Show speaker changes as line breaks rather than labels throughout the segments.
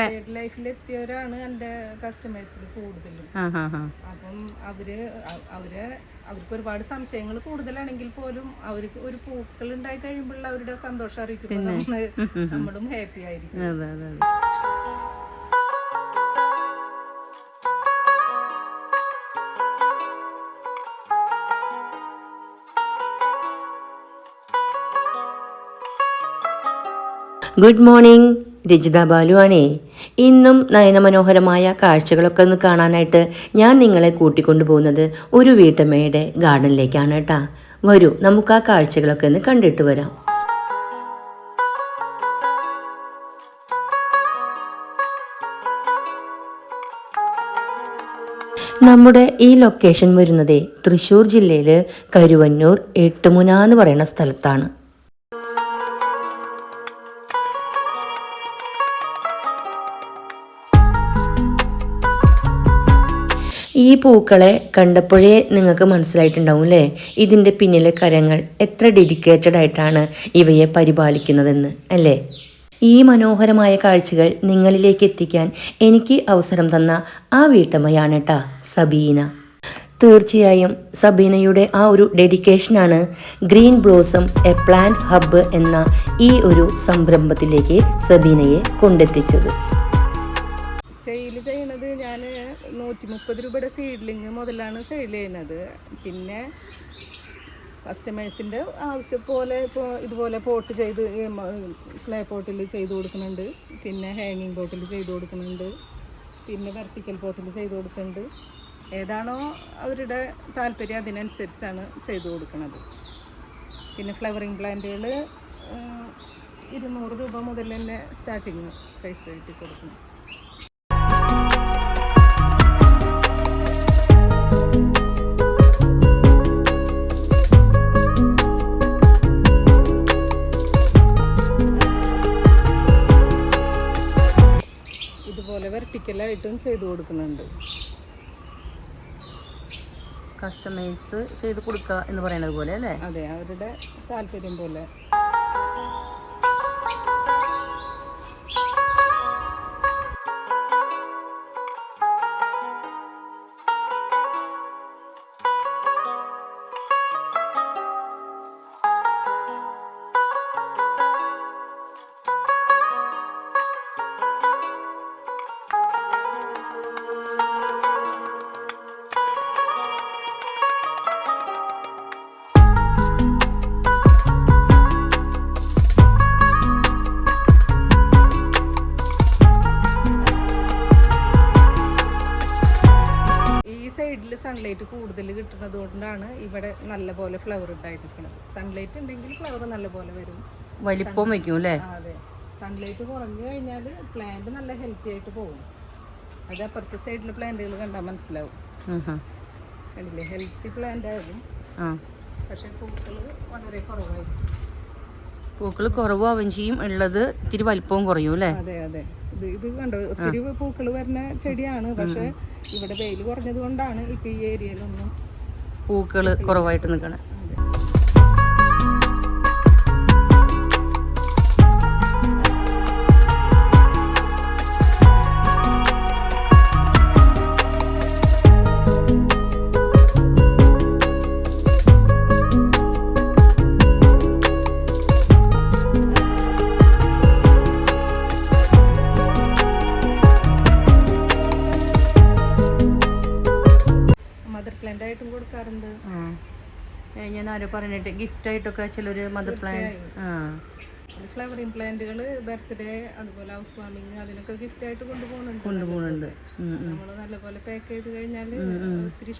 Third ലൈഫിലെത്തിയവരാണ് എന്റെ കസ്റ്റമേഴ്സിൽ കൂടുതലും. അപ്പം അവർ അവർ അവർക്ക് ഒരുപാട് സംശയങ്ങൾ കൂടുതലാണെങ്കിൽ പോലും അവർക്ക് ഒരു പൂക്കൾ ഉണ്ടായി കഴിയുമ്പോൾ അവരുടെ സന്തോഷം അറിയിക്കുമ്പോൾ നമ്മളും ഹാപ്പി ആയിരിക്കും.
അതെ അതെ അതെ. ഗുഡ് മോർണിംഗ് രജിത ബാലുവാണേ. ഇന്നും നയനമനോഹരമായ കാഴ്ചകളൊക്കെ ഒന്ന് കാണാനായിട്ട് ഞാൻ നിങ്ങളെ കൂട്ടിക്കൊണ്ടു പോകുന്നത് ഒരു വീട്ടമ്മയുടെ ഗാർഡനിലേക്കാണ് കേട്ടാ. വരൂ നമുക്ക് ആ കാഴ്ചകളൊക്കെ ഒന്ന് കണ്ടിട്ട് വരാം. നമ്മുടെ ഈ ലൊക്കേഷൻ വരുന്നത് തൃശ്ശൂർ ജില്ലയിൽ കരുവന്നൂർ എട്ടുമുന എന്ന് പറയുന്ന സ്ഥലത്താണ്. ഈ പൂക്കളെ കണ്ടപ്പോഴേ നിങ്ങൾക്ക് മനസ്സിലായിട്ടുണ്ടാവും അല്ലേ ഇതിന്റെ പിന്നിലെ കരങ്ങൾ എത്ര ഡെഡിക്കേറ്റഡ് ആയിട്ടാണ് ഇവയെ പരിപാലിക്കുന്നതെന്ന് അല്ലേ? ഈ മനോഹരമായ കാഴ്ചകൾ നിങ്ങളിലേക്ക് എത്തിക്കാൻ എനിക്ക് അവസരം തന്ന ആ വീട്ടമ്മയാണ് കേട്ടാ സബീന. തീർച്ചയായും സബീനയുടെ ആ ഒരു ഡെഡിക്കേഷനാണ് Green Blossom A Plant Hub എന്ന ഈ ഒരു സംരംഭത്തിലേക്ക് സബീനയെ കൊണ്ടെത്തിച്ചത്.
ചെയ്യണത് ഞാൻ നൂറ്റി മുപ്പത് രൂപയുടെ സീഡ്ലിങ് മുതലാണ് സെയിൽ ചെയ്യുന്നത്. പിന്നെ കസ്റ്റമേഴ്സിന്റെ ആവശ്യം പോലെ ഇപ്പോൾ ഇതുപോലെ പോട്ട് ചെയ്ത് ക്ലേ പോട്ടിൽ ചെയ്ത് കൊടുക്കുന്നുണ്ട്. പിന്നെ ഹാങ്ങിങ് പോട്ടിൽ ചെയ്ത് കൊടുക്കുന്നുണ്ട്. പിന്നെ വെർട്ടിക്കൽ പോട്ടിൽ ചെയ്ത് കൊടുക്കുന്നുണ്ട്. ഏതാണോ അവരുടെ താല്പര്യം അതിനനുസരിച്ചാണ് ചെയ്ത് കൊടുക്കുന്നത് പിന്നെ ഫ്ലവറിങ് പ്ലാന്റുകൾ ഇരുന്നൂറ് രൂപ മുതൽ തന്നെ സ്റ്റാർട്ടിങ് പ്രൈസ് ആയിട്ട് കൊടുക്കുന്നു ഇതുപോലെ വെർട്ടിക്കലായിട്ടും ചെയ്തു കൊടുക്കുന്നുണ്ട്.
കസ്റ്റമൈസ് ചെയ്ത് കൊടുക്കുക എന്ന് പറയുന്നത് പോലെ അല്ലേ?
അതെ അവരുടെ താല്പര്യം പോലെ. കിട്ടുന്നത് കൊണ്ടാണ് ഇവിടെ നല്ല പോലെ ഫ്ലവർ ഉണ്ടായിരിക്കുന്നത്. സൺലൈറ്റ് ഉണ്ടെങ്കിൽ ഫ്ലവർ നല്ല പോലെ വരും.
വലിപ്പം വെക്കും അല്ലേ?
അതെ. സൺലൈറ്റ് കുറഞ്ഞു കഴിഞ്ഞാൽ പ്ലാന്റ് നല്ല ഹെൽത്തി ആയിട്ട് പോകും. അത് അപ്പുറത്തെ സൈഡിലെ പ്ലാന്റുകൾ കണ്ടാൽ മനസ്സിലാവും. കണ്ടില്ലേ? ഹെൽത്തി പ്ലാന്റ് ആയാലും
പക്ഷെ
പക്ഷേ പൂക്കൾ വളരെ കുറവായിരിക്കും.
പൂക്കൾ കുറവാവുകയും ചെയ്യും. ഉള്ളത് ഇത്തിരി വലിപ്പവും കുറയും അല്ലേ?
അതെ അതെ. ഇത് ഇത് കണ്ടോ? ഒത്തിരി പൂക്കൾ വരുന്ന ചെടിയാണ്. പക്ഷെ ഇവിടെ വെയിൽ കുറഞ്ഞത് കൊണ്ടാണ് ഇപ്പൊ ഈ ഏരിയയിലൊന്നും
പൂക്കൾ കുറവായിട്ട് നിൽക്കണേ.
കൊടുക്കാറുണ്ട്
ഞാൻ ആരോ പറഞ്ഞിട്ട് ഗിഫ്റ്റ് ആയിട്ടൊക്കെ ചിലര് മദർ പ്ലാൻ ആ.
ഫ്ലവറിങ് ഇംപ്ലാന്റുകൾ ബർത്ത്ഡേ അതുപോലെ ഹൗസ് വാമിങ് അതിനൊക്കെ ഗിഫ്റ്റ് ആയിട്ട് കൊണ്ടുപോകുന്നുണ്ട്.
കൊണ്ടുപോകുന്നുണ്ട്.
നമ്മൾ നല്ലപോലെ പാക്ക് ചെയ്ത് കഴിഞ്ഞാൽ ഒത്തിരി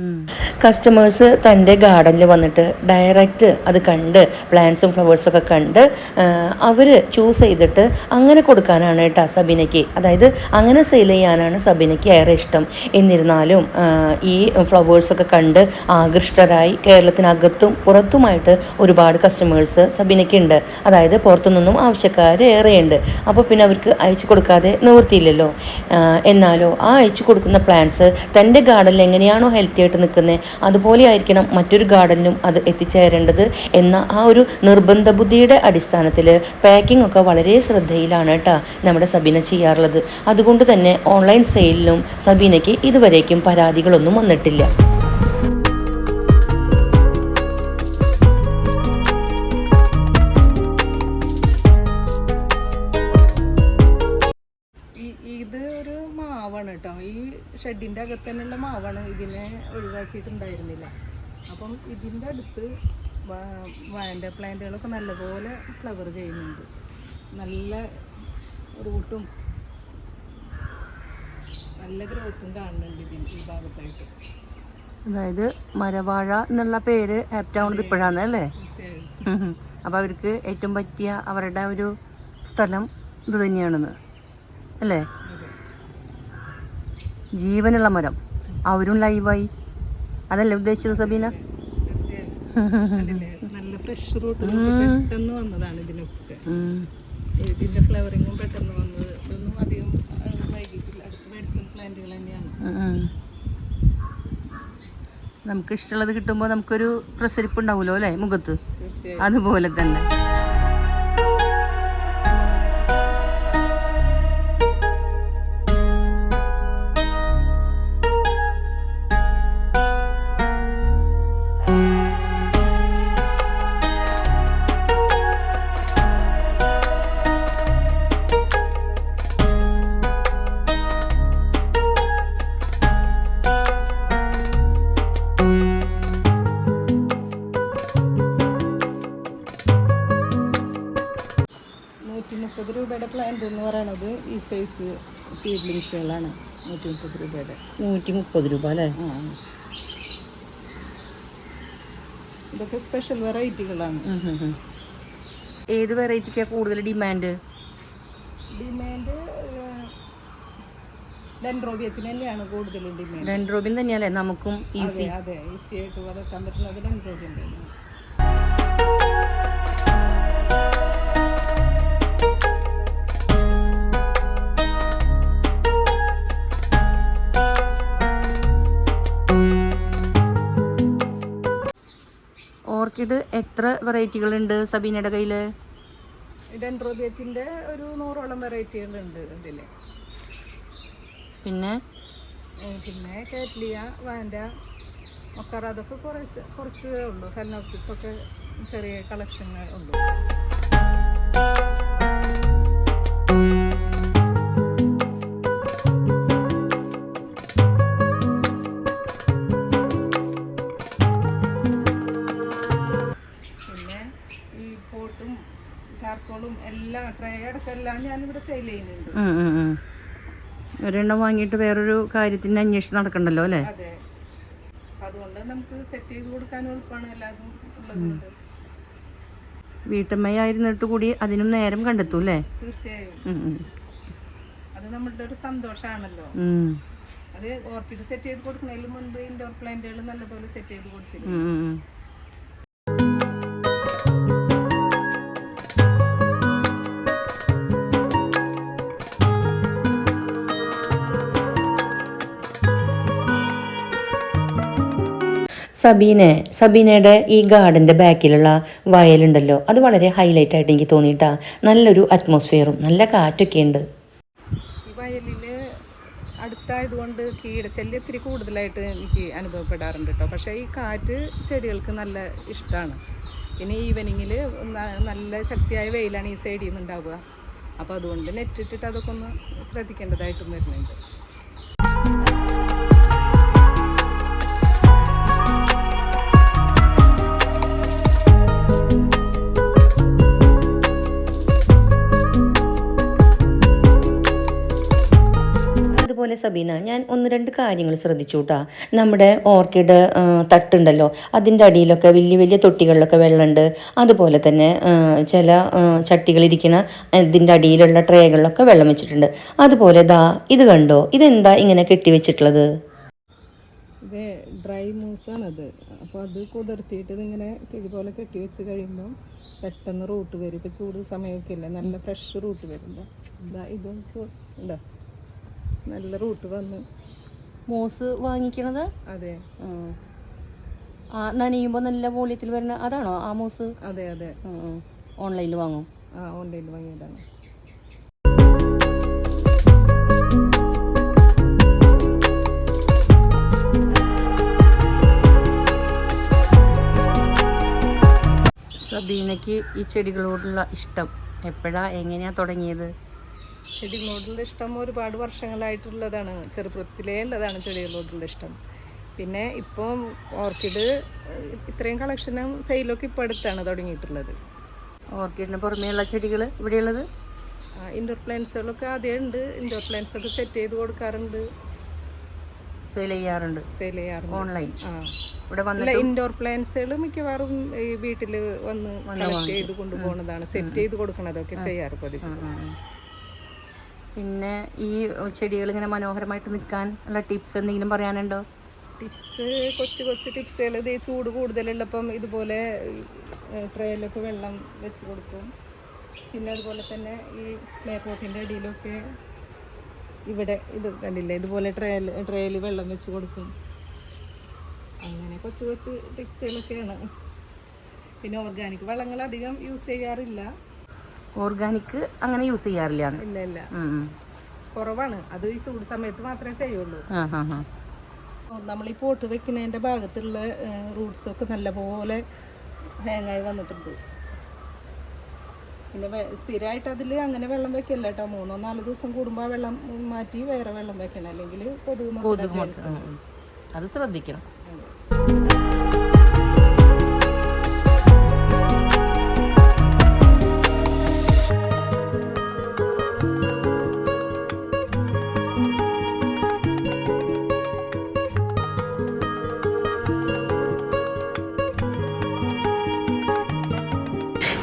ഉം. കസ്റ്റമേഴ്സ് തന്റെ ഗാർഡനിൽ വന്നിട്ട് ഡയറക്റ്റ് അത് കണ്ട് പ്ലാന്റ്സും ഫ്ലവേഴ്സും ഒക്കെ കണ്ട് അവർ ചൂസ് ചെയ്തിട്ട് അങ്ങനെ കൊടുക്കാനാണ് കേട്ടോ സബിനയ്ക്ക്. അതായത് അങ്ങനെ സെയിൽ ചെയ്യാനാണ് സബിനയ്ക്ക് ഏറെ ഇഷ്ടം. എന്നിരുന്നാലും ഈ ഫ്ലവേഴ്സൊക്കെ കണ്ട് ആകൃഷ്ടരായി കേരളത്തിനകത്തും പുറത്തുമായിട്ട് ഒരുപാട് കസ്റ്റമേഴ്സ് സബിന സബീനയ്ക്കുണ്ട് അതായത് പുറത്തുനിന്നും ആവശ്യക്കാർ ഏറെയുണ്ട്. അപ്പോൾ പിന്നെ അവർക്ക് അയച്ചു കൊടുക്കാതെ നിവൃത്തിയില്ലല്ലോ. എന്നാലോ ആ അയച്ചു കൊടുക്കുന്ന പ്ലാന്റ്സ് തന്റെ ഗാർഡനിൽ എങ്ങനെയാണോ ഹെൽത്തി ആയിട്ട് നിൽക്കുന്നത് അതുപോലെ ആയിരിക്കണം മറ്റൊരു ഗാർഡനിലും അത് എത്തിച്ചേരേണ്ടത് എന്ന ആ ഒരു നിർബന്ധ ബുദ്ധിയുടെ അടിസ്ഥാനത്തിൽ പാക്കിംഗ് ഒക്കെ വളരെ ശ്രദ്ധയിലാണ് കേട്ടോ നമ്മുടെ സബീന ചെയ്യാറുള്ളത്. അതുകൊണ്ട് തന്നെ ഓൺലൈൻ സെയിലിലും സബീനയ്ക്ക് ഇതുവരേക്കും പരാതികളൊന്നും വന്നിട്ടില്ല.
മാവാണ് കേട്ടോ. ഈ ഷെഡിന്റെ അകത്ത് തന്നെയുള്ള മാവാണ് ഇതിനെ ഒഴിവാക്കിയിട്ടുണ്ടായിരുന്നില്ല. അപ്പം ഇതിന്റെ അടുത്ത് വാന്റെ പ്ലാന്റുകളൊക്കെ നല്ലപോലെ ഫ്ലവർ ചെയ്യുന്നുണ്ട്. നല്ല റൂട്ടും നല്ല ഗ്രോത്തും കാണുന്നുണ്ട് ഇതിന് ഈ ഭാഗത്തായിട്ട്.
അതായത് മരവാഴ എന്നുള്ള പേര് ആപ്റ്റ് ആവുന്നത് ഇപ്പോഴാണ് അല്ലേ?
അപ്പൊ
അപ്പോൾ അവർക്ക് ഏറ്റവും പറ്റിയ അവരുടെ ഒരു സ്ഥലം ഇത് തന്നെയാണെന്ന്. അല്ലേ? ജീവനുള്ള മരം. അവരും ലൈവായി അതല്ലേ ഉദ്ദേശിച്ചത് സബീന?
നല്ല ഫ്രഷ് റൂട്ട് പെട്ടെന്ന് വന്നതാണ് ഇതിനൊക്കെ. ഇതിന്റെ ഫ്ലവറിങ്ങും പെട്ടെന്ന് വന്നത്. ഇതൊന്നും അധികം വൈകിട്ടില്ല. അടുത്ത മെഡിസിൻ പ്ലാന്റുകൾ തന്നെയാണ്.
നമുക്ക് ഇഷ്ടമുള്ളത് കിട്ടുമ്പോൾ നമുക്കൊരു പ്രസരിപ്പ് ഉണ്ടാവുമല്ലോ അല്ലേ മുഖത്ത്? അതുപോലെ തന്നെ.
രൂപയുടെ പ്ലാന്റ് എന്ന് പറയണത് ഈ സൈസ് സീഡ്ലിങ്സുകളാണ് നൂറ്റി മുപ്പത് രൂപയുടെ.
നൂറ്റി മുപ്പത് രൂപ അല്ലേ?
ആ. ഇതൊക്കെ സ്പെഷ്യൽ വെറൈറ്റികളാണ്.
ഏത് വെറൈറ്റിക്കാണ് കൂടുതൽ ഡിമാൻഡ്
ഡിമാൻഡ് ഡെൻഡ്രോബിയത്തിന് തന്നെയാണ് കൂടുതൽ ഡിമാൻഡ്
ഡെൻഡ്രോബിൻ തന്നെയല്ലേ? നമുക്കും ഈസി
അതെ അതെ ഈസി ആയിട്ട് വളർത്താൻ പറ്റുന്നത് ഡെൻഡ്രോബിയൻ തന്നെയാണ്.
ഓർക്കിഡ് എത്ര വെറൈറ്റികൾ ഉണ്ട് സബീനയുടെ കയ്യിൽ
ഡെൻഡ്രോബിയത്തിന്റെ ഒരു നൂറോളം വെറൈറ്റികളുണ്ട് ഇതിൽ.
പിന്നെ?
പിന്നെ കാറ്റ്ലിയ വാൻഡ മൊക്കറ അതൊക്കെ കുറച്ച് കുറച്ച് ഉള്ളൂ. ഫെലനോപ്സിസ് ഒക്കെ ചെറിയ കളക്ഷൻ ഉള്ളൂ. പോട്ടും ചാർക്കോളും എല്ലാം ട്രേ അടക്കെല്ലാം ഞാൻ ഞാനിവിടെ സെയിൽ ചെയ്യുന്നുണ്ട്.
ഒരെണ്ണം വാങ്ങിയിട്ട് വേറൊരു കാര്യത്തിന് അന്വേഷിച്ച് നടക്കണ്ടല്ലോ അല്ലേ?
അതെ. അതുകൊണ്ട് നമുക്ക് സെറ്റ് ചെയ്ത് കൊടുക്കാൻ എളുപ്പമാണ് എല്ലാതും ഉള്ളതുകൊണ്ട്
വീട്ടമ്മയായിരുന്നിട്ട് കൂടി അതിനും നേരം കണ്ടെത്തും അല്ലേ?
തീർച്ചയായും. അത് നമ്മളുടെ ഒരു സന്തോഷമാണല്ലോ. അത് ഓർക്കിഡ് സെറ്റ് ചെയ്ത് കൊടുക്കുന്നതിന് മുൻപ് ഇൻഡോർ പ്ലാന്റുകൾ നല്ലപോലെ സെറ്റ് ചെയ്ത് കൊടുത്തിരുന്നു.
സബീനെ സബീനയുടെ ഈ ഗാർഡന്റെ ബാക്കിലുള്ള വയലുണ്ടല്ലോ. അത് വളരെ ഹൈലൈറ്റ് ആയിട്ട് എനിക്ക് തോന്നിയിട്ടാ. നല്ലൊരു അറ്റ്മോസ്ഫിയറും നല്ല കാറ്റൊക്കെ ഉണ്ട്.
ഈ വയലിൽ അടുത്തായതുകൊണ്ട് കീടശല്യം ഇത്തിരി കൂടുതലായിട്ട് എനിക്ക് അനുഭവപ്പെടാറുണ്ട് കേട്ടോ പക്ഷേ ഈ കാറ്റ് ചെടികൾക്ക് നല്ല ഇഷ്ടമാണ് പിന്നെ ഈവനിങ്ങിൽ നല്ല ശക്തിയായ വെയിലാണ് ഈ സൈഡിൽ നിന്ന് ഉണ്ടാവുക അപ്പോൾ അതുകൊണ്ട് നെറ്റിട്ടിട്ട് അതൊക്കെ ഒന്ന് ശ്രദ്ധിക്കേണ്ടതായിട്ടും വരുന്നുണ്ട്.
അതുപോലെ സബീന ഞാൻ ഒന്ന് രണ്ട് കാര്യങ്ങൾ ശ്രദ്ധിച്ചു കേട്ടാ നമ്മുടെ ഓർക്കിഡ് തട്ടുണ്ടല്ലോ അതിന്റെ അടിയിലൊക്കെ വലിയ വലിയ തൊട്ടികളിലൊക്കെ വെള്ളമുണ്ട്. അതുപോലെ തന്നെ ചില ചട്ടികളിരിക്കണ ഇതിന്റെ അടിയിലുള്ള ട്രേകളിലൊക്കെ വെള്ളം വെച്ചിട്ടുണ്ട്. അതുപോലെ ദാ ഇത് കണ്ടോ? ഇതെന്താ ഇങ്ങനെ കെട്ടിവെച്ചിട്ടുള്ളത്
ഡ്രൈ മൂസാണത്. അപ്പോൾ അത് കുതിർത്തിയിട്ട് ഇതിങ്ങനെ കിഴി പോലെ കെട്ടി വെച്ച് കഴിയുമ്പോൾ പെട്ടെന്ന് റൂട്ട് വരും. ഇപ്പോൾ ചൂട് സമയമൊക്കെ ഇല്ലേ നല്ല ഫ്രഷ് റൂട്ട് വരുമ്പോൾ ഇതും ഉണ്ടോ? നല്ല റൂട്ട് വന്ന്.
മോസ് വാങ്ങിക്കണത്?
അതെ.
ആ. നനയുമ്പോൾ നല്ല വോളിയത്തിൽ വരുന്ന അതാണോ ആ മോസ്?
അതെ അതെ.
ഓൺലൈനിൽ വാങ്ങും.
ആ ഓൺലൈനിൽ വാങ്ങിയതാണ്.
സബീനയ്ക്ക് ഈ ചെടികളോടുള്ള ഇഷ്ടം. എപ്പോഴാ എങ്ങനെയാ തുടങ്ങിയത്?
ചെടികളോടുള്ള ഇഷ്ടം ഒരുപാട് വർഷങ്ങളായിട്ടുള്ളതാണ്. ചെറുപ്പത്തിലേ ഉള്ളതാണ് ചെടികളോടുള്ള ഇഷ്ടം. പിന്നെ ഇപ്പം ഓർക്കിഡ് ഇത്രയും കളക്ഷനും സെയിലൊക്കെ ഇപ്പോൾ അടുത്താണ് തുടങ്ങിയിട്ടുള്ളത്.
ഓർക്കിഡിന് പുറമേയുള്ള ചെടികൾ ഇവിടെയുള്ളത്?
ഇൻഡോർ പ്ലാന്റ്സുകളൊക്കെ ആദ്യം ഉണ്ട്. ഇൻഡോർ പ്ലാന്റ്സ് ഒക്കെ സെറ്റ് ചെയ്ത് കൊടുക്കാറുണ്ട്.
സെയിൽ ചെയ്യാറുണ്ട്?
സെയിൽ ചെയ്യാറുണ്ട്.
ഓൺലൈൻ ഇവിടെ വന്നിട്ട്?
ഇൻഡോർ പ്ലാന്റ്സുകൾ മിക്കവാറും ഈ വീട്ടിൽ വന്ന് കളക്ട് ചെയ്ത് കൊണ്ടുപോകുന്നതാണ് സെറ്റ് ചെയ്ത് കൊടുക്കണതൊക്കെ ചെയ്യാറ് പതിവ്.
പിന്നെ ഈ ചെടികൾ ഇങ്ങനെ മനോഹരമായിട്ട് നിൽക്കാൻ ഉള്ള ടിപ്സ് എന്തെങ്കിലും പറയാനുണ്ടോ?
ടിപ്സ് കൊച്ചു കൊച്ചു ടിപ്സുകൾ. ഇത് ചൂട് കൂടുതലുള്ളപ്പം ഇതുപോലെ ട്രേയിലൊക്കെ വെള്ളം വെച്ച് കൊടുക്കും. പിന്നെ അതുപോലെ തന്നെ ഈ ക്ലേ പോട്ടിന്റെ അടിയിലൊക്കെ ഇവിടെ ഇത് കണ്ടില്ലേ? ഇതുപോലെ ട്രേയിൽ ട്രേയിൽ വെള്ളം വെച്ച് കൊടുക്കും. അങ്ങനെ കൊച്ചു കൊച്ചു ടിപ്സുകളൊക്കെയാണ്. പിന്നെ ഓർഗാനിക് വളങ്ങൾ അധികം യൂസ് ചെയ്യാറില്ല.
ഓർഗാനിക് അങ്ങനെ യൂസ് ചെയ്യാറില്ല
ഇല്ല ഇല്ല. കുറവാണ്. അത് ഈ ചൂട് സമയത്ത് മാത്രമേ ചെയ്യുള്ളൂ. നമ്മൾ ഈ പോട്ട് വെക്കുന്നതിന്റെ ഭാഗത്തുള്ള റൂട്ട്സ് ഒക്കെ നല്ലപോലെ ഹാങ്ങായി വന്നിട്ടുണ്ട്. പിന്നെ സ്ഥിരമായിട്ട് അതിൽ അങ്ങനെ വെള്ളം വെക്കില്ല കേട്ടോ മൂന്നോ നാലോ ദിവസം കൂടുമ്പോൾ വെള്ളം മാറ്റി വേറെ വെള്ളം വെക്കണം. അല്ലെങ്കിൽ കൊതുക്.
അത് ശ്രദ്ധിക്കണം.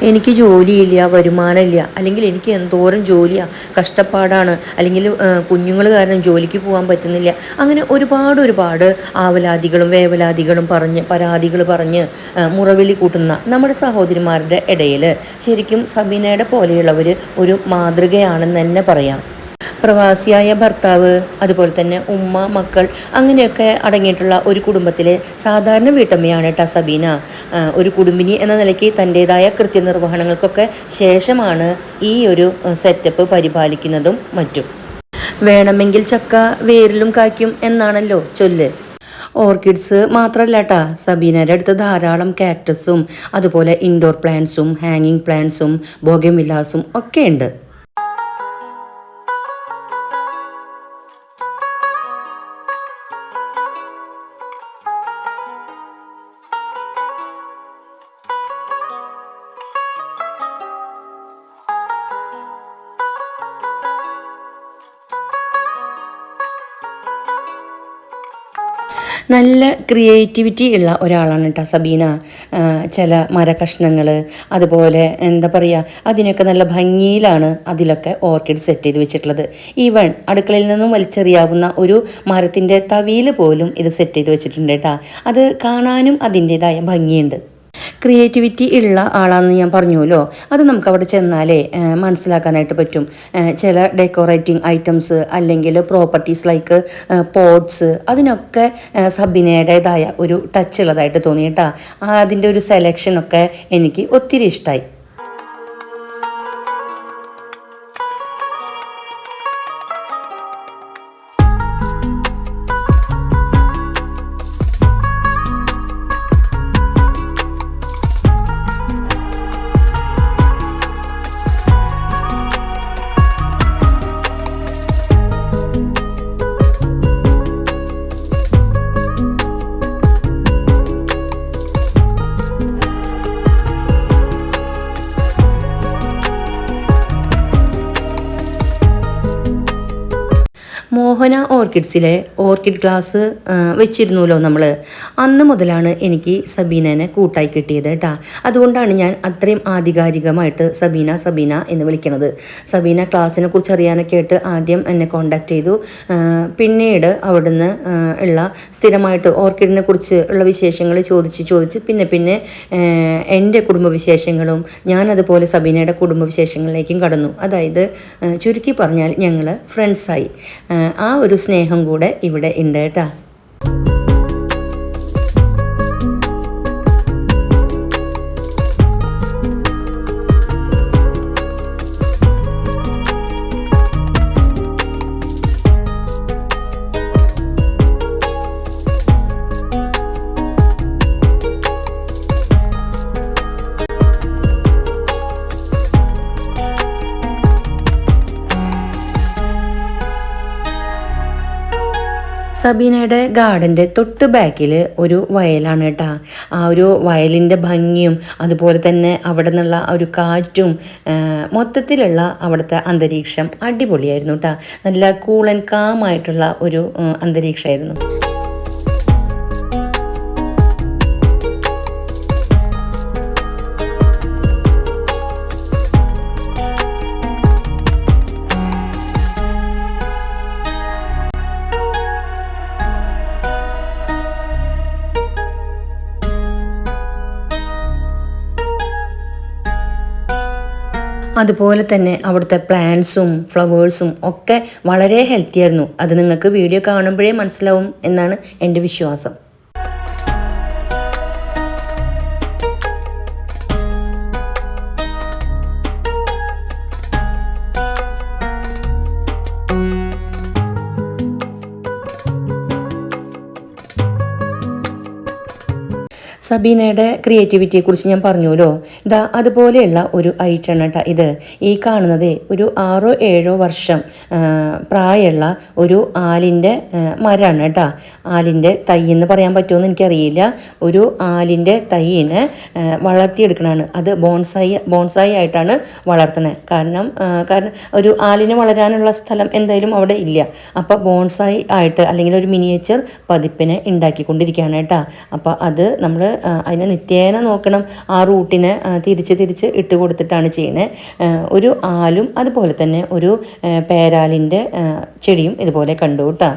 എനിക്ക് ജോലിയില്ല വരുമാനമില്ല അല്ലെങ്കിൽ എനിക്ക് എന്തോരം ജോലിയാണ് കഷ്ടപ്പാടാണ് അല്ലെങ്കിൽ കുഞ്ഞുങ്ങൾ കാരണം ജോലിക്ക് പോകാൻ പറ്റുന്നില്ല. അങ്ങനെ ഒരുപാട് ഒരുപാട് ആവലാതികളും വേവലാതികളും പറഞ്ഞ് പരാതികൾ പറഞ്ഞ് മുറവിളി കൂട്ടുന്ന നമ്മുടെ സഹോദരിമാരുടെ ഇടയിൽ ശരിക്കും സബീനയുടെ പോലെയുള്ളവർ ഒരു മാതൃകയാണെന്ന് തന്നെ പറയാം. പ്രവാസിയായ ഭർത്താവ് അതുപോലെ തന്നെ ഉമ്മ മക്കൾ അങ്ങനെയൊക്കെ അടങ്ങിയിട്ടുള്ള ഒരു കുടുംബത്തിലെ സാധാരണ വീട്ടമ്മയാണ് കേട്ടോ സബീന. ഒരു കുടുംബിനി എന്ന നിലയ്ക്ക് തന്റെതായ കൃത്യനിർവഹണങ്ങൾക്കൊക്കെ ശേഷമാണ് ഈ ഒരു സെറ്റപ്പ് പരിപാലിക്കുന്നതും മറ്റും. വേണമെങ്കിൽ ചക്ക വേരിലും കായ്ക്കും എന്നാണല്ലോ ചൊല്ല്. ഓർക്കിഡ്സ് മാത്രമല്ല കേട്ടാ സബീനയുടെ അടുത്ത് ധാരാളം കാക്ടസും അതുപോലെ ഇൻഡോർ പ്ലാന്റ്സും ഹാങ്ങിങ് പ്ലാന്റ്സും ബോഗമില്ലാസും ഒക്കെ ഉണ്ട്. നല്ല ക്രിയേറ്റിവിറ്റി ഉള്ള ഒരാളാണ് കേട്ടോ സബീന. ചില മരകഷ്ണങ്ങൾ അതുപോലെ എന്താ പറയുക അതിനൊക്കെ നല്ല ഭംഗിയിലാണ് അതിലൊക്കെ ഓർക്കിഡ് സെറ്റ് ചെയ്ത് വെച്ചിട്ടുള്ളത്. ഈവൺ അടുക്കളയിൽ നിന്നും വലിച്ചെറിയാവുന്ന ഒരു മരത്തിന്റെ തവിയിൽ പോലും ഇത് സെറ്റ് ചെയ്ത് വെച്ചിട്ടുണ്ട് കേട്ടോ അത് കാണാനും അതിന്റേതായ ഭംഗിയുണ്ട്. ക്രിയേറ്റിവിറ്റി ഉള്ള ആളാണെന്ന് ഞാൻ പറഞ്ഞുല്ലോ അത് നമുക്ക് അവിടെ ചെന്നാലേ മനസ്സിലാക്കാനായിട്ട് പറ്റും. ചില ഡെക്കോറേറ്റിംഗ് ഐറ്റംസ് അല്ലെങ്കിൽ പ്രോപ്പർട്ടീസ് ലൈക്ക് പോട്ട്സ് അതിനൊക്കെ സബിനയുടേതായ ഒരു ടച്ച് ഉള്ളതായിട്ട് തോന്നിയിട്ടാ. അതിന്റെ ഒരു സെലക്ഷനൊക്കെ എനിക്ക് ഒത്തിരി ഇഷ്ടമായി ഓർക്കിഡ്സിലെ ഓർക്കിഡ് ഗ്ലാസ് വെച്ചിരുന്നല്ലോ നമ്മൾ അന്ന് മുതലാണ് എനിക്ക് സബീനനെ കൂട്ടായി കിട്ടിയത് കേട്ടാ അതുകൊണ്ടാണ് ഞാൻ അത്രയും ആധികാരികമായിട്ട് സബീന സബീന എന്ന് വിളിക്കണത്. സബീന ക്ലാസ്സിനെ കുറിച്ച് അറിയാനൊക്കെ ആയിട്ട് ആദ്യം എന്നെ കോണ്ടാക്ട് ചെയ്തു. പിന്നീട് അവിടുന്ന് ഉള്ള സ്ഥിരമായിട്ട് ഓർക്കിഡിനെ കുറിച്ച് ഉള്ള വിശേഷങ്ങൾ ചോദിച്ച് ചോദിച്ച് പിന്നെ പിന്നെ എന്റെ കുടുംബവിശേഷങ്ങളും ഞാൻ അതുപോലെ സബീനയുടെ കുടുംബവിശേഷങ്ങളിലേക്കും കടന്നു. അതായത് ചുരുക്കി പറഞ്ഞാൽ ഞങ്ങൾ ഫ്രണ്ട്സായി ആ ഒരു സ്നേഹം കൂടെ ഇവിടെ ഉണ്ട് കേട്ടാ. സബീനയുടെ ഗാർഡന്റെ തൊട്ട് ബാക്കിൽ ഒരു വയലാണ് കേട്ടോ. ആ ഒരു വയലിന്റെ ഭംഗിയും അതുപോലെ തന്നെ അവിടെ നിന്നുള്ള ഒരു കാറ്റും മൊത്തത്തിലുള്ള അവിടുത്തെ അന്തരീക്ഷം അടിപൊളിയായിരുന്നു കേട്ടോ. നല്ല കൂളൻ കാമായിട്ടുള്ള ഒരു അന്തരീക്ഷമായിരുന്നു. അതുപോലെ തന്നെ അവിടുത്തെ പ്ലാന്റ്സും ഫ്ലവേഴ്സും ഒക്കെ വളരെ ഹെൽത്തി ആയിരുന്നു. അത് നിങ്ങൾക്ക് വീഡിയോ കാണുമ്പോഴേ മനസ്സിലാവും എന്നാണ് എന്റെ വിശ്വാസം. സബീനയുടെ ക്രിയേറ്റിവിറ്റിയെ കുറിച്ച് ഞാൻ പറഞ്ഞുല്ലോ ഇതാ അതുപോലെയുള്ള ഒരു ഐറ്റാണ് കേട്ടോ ഇത്. ഈ കാണുന്നത് ഒരു ആറോ ഏഴോ വർഷം പ്രായമുള്ള ഒരു ആലിന്റെ മരമാണ് കേട്ടോ ആലിന്റെ തൈ എന്ന് പറയാൻ പറ്റുമെന്ന് എനിക്കറിയില്ല. ഒരു ആലിന്റെ തൈയിനെ വളർത്തിയെടുക്കണതാണ് അത് ബോൺസായി ബോൺസായി ആയിട്ടാണ് വളർത്തുന്നത് കാരണം കാരണം ഒരു ആലിന് വളരാനുള്ള സ്ഥലം എന്തായാലും അവിടെ ഇല്ല. അപ്പോൾ ബോൺസായി ആയിട്ട് അല്ലെങ്കിൽ ഒരു മിനിയേച്ചർ പതിപ്പിനെ ഉണ്ടാക്കിക്കൊണ്ടിരിക്കുകയാണ് കേട്ടോ അപ്പോൾ അത് നമ്മൾ അതിനെ നിത്യേന നോക്കണം. ആ റൂട്ടിനെ തിരിച്ച് തിരിച്ച് ഇട്ട് കൊടുത്തിട്ടാണ് ചെയ്യുന്നത് ഒരു ആലും അതുപോലെ തന്നെ ഒരു പേരാലിന്റെ ചെടിയും ഇതുപോലെ കണ്ടു കേട്ടോ.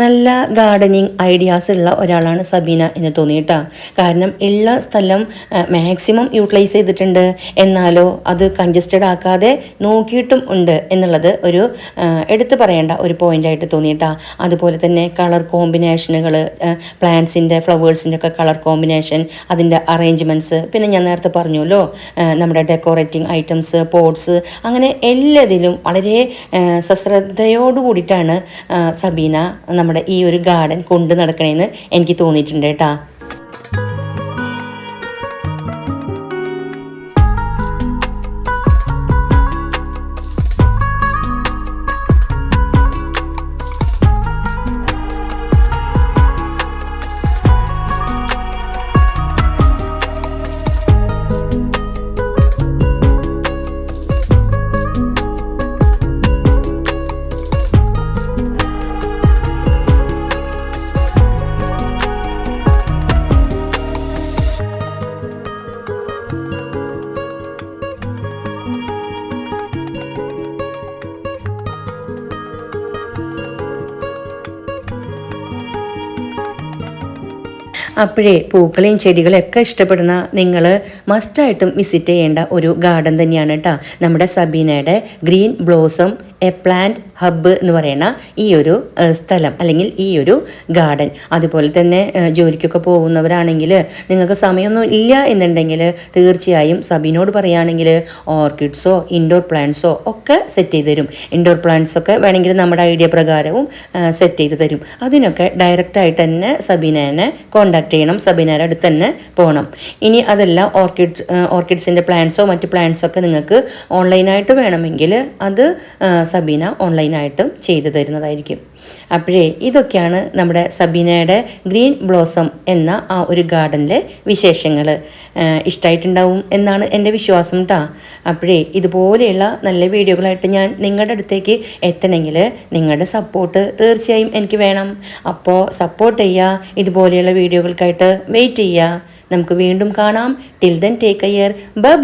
നല്ല ഗാർഡനിങ് ഐഡിയാസ് ഉള്ള ഒരാളാണ് സബീന എന്ന് തോന്നിയിട്ടാ. കാരണം ഉള്ള സ്ഥലം മാക്സിമം യൂട്ടിലൈസ് ചെയ്തിട്ടുണ്ട്. എന്നാലോ അത് കൺജസ്റ്റഡ് ആക്കാതെ നോക്കിയിട്ടും ഉണ്ട് എന്നുള്ളത് ഒരു എടുത്തു പറയേണ്ട ഒരു പോയിന്റായിട്ട് തോന്നിയിട്ടാ. അതുപോലെ തന്നെ കളർ കോമ്പിനേഷനുകൾ പ്ലാന്റ്സിന്റെ ഫ്ലവേഴ്സിന്റെ ഒക്കെ കളർ കോമ്പിനേഷൻ അതിന്റെ അറേഞ്ച്മെന്റ്സ് പിന്നെ ഞാൻ നേരത്തെ പറഞ്ഞല്ലോ നമ്മുടെ ഡെക്കോറേറ്റിംഗ് ഐറ്റംസ് പോട്ട്സ് അങ്ങനെ എല്ലാത്തിലും വളരെ സശ്രദ്ധയോട് കൂടിയിട്ടാണ് സബീന നമ്മുടെ ഈ ഒരു ഗാർഡൻ കൊണ്ടു നടക്കണേന്ന് എനിക്ക് തോന്നിയിട്ടുണ്ട് കേട്ടാ. അപ്പോഴേ പൂക്കളെയും ചെടികളെയും ഒക്കെ ഇഷ്ടപ്പെടുന്ന നിങ്ങൾ മസ്റ്റായിട്ടും വിസിറ്റ് ചെയ്യേണ്ട ഒരു ഗാർഡൻ തന്നെയാണ് കേട്ടോ. നമ്മുടെ സബീനയുടെ green blossom a plant hub എന്ന് പറയുന്ന ഈ ഒരു സ്ഥലം അല്ലെങ്കിൽ ഈ ഒരു ഗാർഡൻ അതുപോലെ തന്നെ ജോലിക്കൊക്കെ പോകുന്നവരാണെങ്കിൽ നിങ്ങൾക്ക് സമയമൊന്നും ഇല്ല എന്നുണ്ടെങ്കിൽ തീർച്ചയായും സബീനോട് പറയുകയാണെങ്കിൽ ഓർക്കിഡ്സോ ഇൻഡോർ പ്ലാന്റ്സോ ഒക്കെ സെറ്റ് ചെയ്ത് തരും. ഇൻഡോർ പ്ലാന്റ്സ് ഒക്കെ വേണമെങ്കിൽ നമ്മുടെ ഐഡിയ പ്രകാരവും സെറ്റ് ചെയ്ത് തരും. അതിനൊക്കെ ഡയറക്റ്റായിട്ട് തന്നെ സബീനെ കോണ്ടാക്ട് കോൺടാക്ട് ചെയ്യണം സബീനയുടെ അടുത്ത് തന്നെ പോകണം ഇനി അതല്ല ഓർക്കിഡ്സ് ഓർക്കിഡ്സിന്റെ പ്ലാന്റ്സോ മറ്റ് പ്ലാന്റ്സോ ഒക്കെ നിങ്ങൾക്ക് ഓൺലൈനായിട്ട് വേണമെങ്കിൽ അത് സബീന ഓൺലൈനായിട്ടും ചെയ്തു തരുന്നതായിരിക്കും. അപ്പോഴേ ഇതൊക്കെയാണ് നമ്മുടെ സബീനയുടെ ഗ്രീൻ ബ്ലോസം എന്ന ആ ഒരു ഗാർഡനിലെ വിശേഷങ്ങൾ. ഇഷ്ടമായിട്ടുണ്ടാവും എന്നാണ് എന്റെ വിശ്വാസം കേട്ടോ അപ്പോഴേ ഇതുപോലെയുള്ള നല്ല വീഡിയോകളായിട്ട് ഞാൻ നിങ്ങളുടെ അടുത്തേക്ക് എത്തണമെങ്കിൽ നിങ്ങളുടെ സപ്പോർട്ട് തീർച്ചയായും എനിക്ക് വേണം. അപ്പോൾ സപ്പോർട്ട് ചെയ്യുക ഇതുപോലെയുള്ള വീഡിയോകൾക്കായിട്ട് വെയിറ്റ് ചെയ്യുക നമുക്ക് വീണ്ടും കാണാം. Till then take care bye